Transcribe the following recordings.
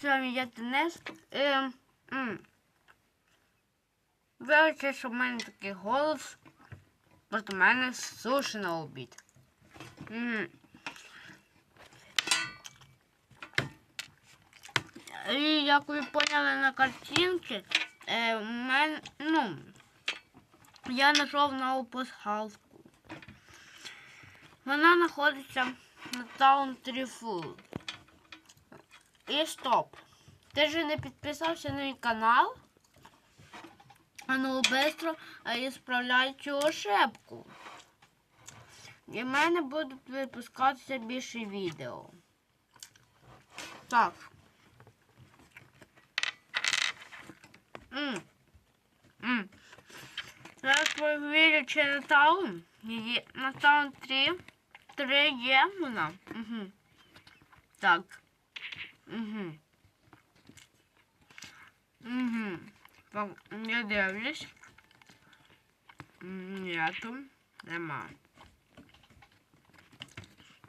З вами я Денис. Ем, м. Вибачте, що в мене такий голос. Просто в мене суші на обід. М. І як ви поняли на картинці, е, в мене, ну, я знайшов нову пасхалку. Вона знаходиться на Town Trifle. І стоп. Ти ж не підписався на мій канал? А ну і справляй цю ошибку. І в мене будуть випускатися більше відео. Так. М. М. Зараз перевірю, чи на таун. На таун 3. 3 є вона. Угу. Так. Угу. Угу. Я дивлюсь. Нету. Нема.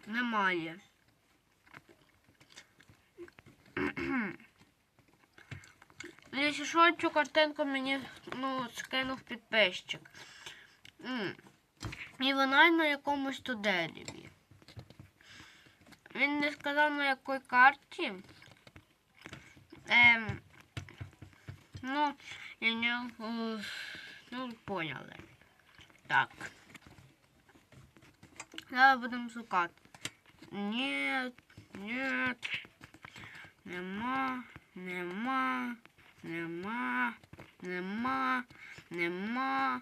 Немає. Якщо що, цю картинку мені ну, скинув підписчик. І вона на якомусь то дереві. Він не сказав на якій карті. Ем, ну, я не ну, поняли. Так. Зараз будемо шукати. Ні, ні. Нема, нема, нема, нема, нема.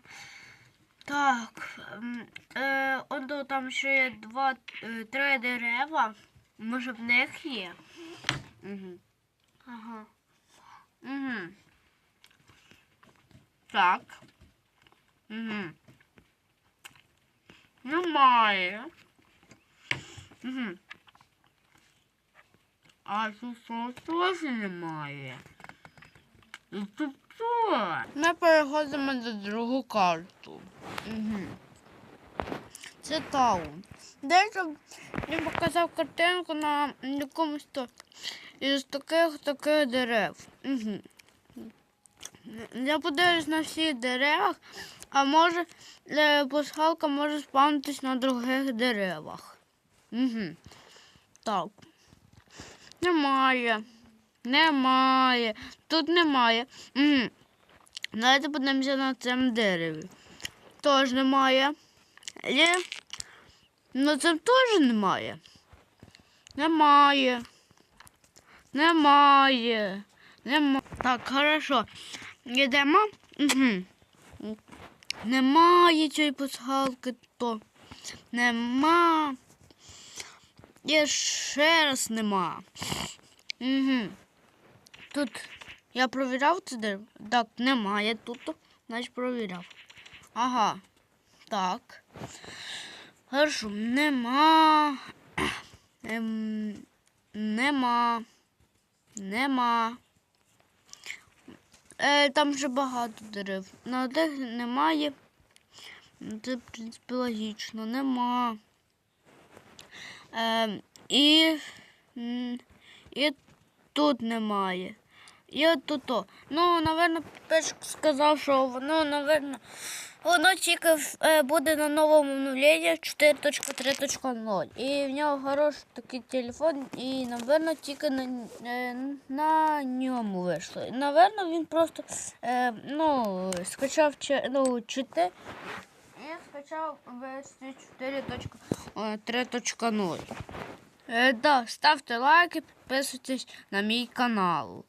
Так. ем, Е, он там ще є два, е, три дерева. Може в них є? Угу. Ага. Угу. Так. Угу. Немає. Угу. А тут що теж немає. І тут що? Ми переходимо до другу карту. Угу. Таун. Дещо він показав картинку на якомусь то із таких таких дерев. Угу. Я подивлюсь на всіх деревах, а може е, пасхалка може спавнитись на других деревах. Угу. Так. Немає. Немає. Тут немає. Угу. Давайте подивимося на цьому дереві. Теж немає. Є. На цьому теж немає. Немає. Немає. Нема. Так, хорошо. Йдемо. Немає цієї пасхалки, то нема. І ще раз нема. Угу. Тут я провіряв це дерево? Так, немає тут. Значить провіряв. Ага. Так. Хорошо, нема. Ем, нема. Нема. Е, там вже багато дерев. На одних немає. Це, в принципі, логічно. Нема. Е, і, і тут немає. І от тут. Ну, напевно, перш сказав, що воно, напевно, воно тільки е, буде на новому нулі 4.3.0. І в нього хороший такий телефон, і, напевно, тільки на, е, на ньому вийшло. І, Напевно, він просто е, ну, скачав ну, чити і скачав версію 4.3.0. Е, да, ставте лайки, підписуйтесь на мій канал.